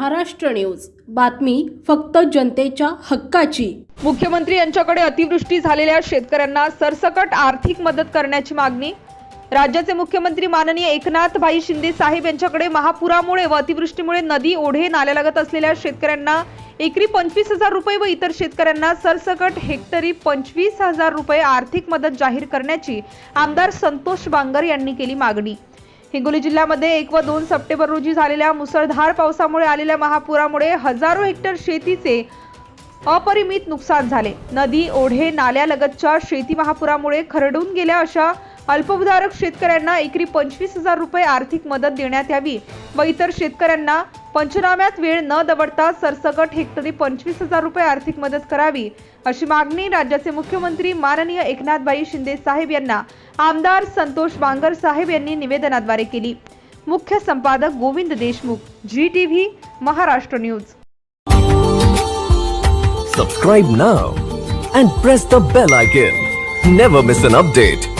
Maharashtra news. बातमी फक्त जनतेच्या हक्काची. मुख्यमंत्री यांच्याकडे अतिवृष्टी झालेल्या शेतकऱ्यांना सरसकट आर्थिक मदत करण्याची मागणी. राज्याचे मुख्यमंत्री माननीय एकनाथभाई शिंदे साहेब यांच्याकडे महापुरामुळे व अतिवृष्टीमुळे नदी ओढे नाल्यालगत असलेल्या शेतकऱ्यांना एकरी पंचवीस हजार रुपये व इतर शेतकऱ्यांना सरसकट हेक्टरी पंचवीस हजार रुपये आर्थिक मदत जाहीर करण्याची आमदार संतोष बांगर यांनी केली मागणी. हिंगोली जिल्ह्यामध्ये एक व दोन सप्टेंबर रोजी झालेल्या मुसळधार पावसामुळे आलेल्या महापुरामुळे हजारो हेक्टर शेतीचे अपरिमित नुकसान झाले. नदी ओढे नाल्यालगतच्या शेती महापुरामुळे खरडून गेल्या अशा अल्पभूधारक शेतकऱ्यांना एकरी पंचवीस हजार रुपये आर्थिक मदत देण्यात यावी व इतर शेतकऱ्यांना पंचनाम्यात वेळ न दवडता सरसकट हेक्टरी पंचवीस हजार रुपये आर्थिक मदत करावी अशी मागणी राज्याचे मुख्यमंत्री माननीय एकनाथबाई शिंदे साहेब यांना आमदार संतोष बांगर साहेब यांनी निवेदनाद्वारे केली. मुख्य संपादक Govind Deshmukh ji TV Maharashtra news. Subscribe now and press the bell icon never miss an update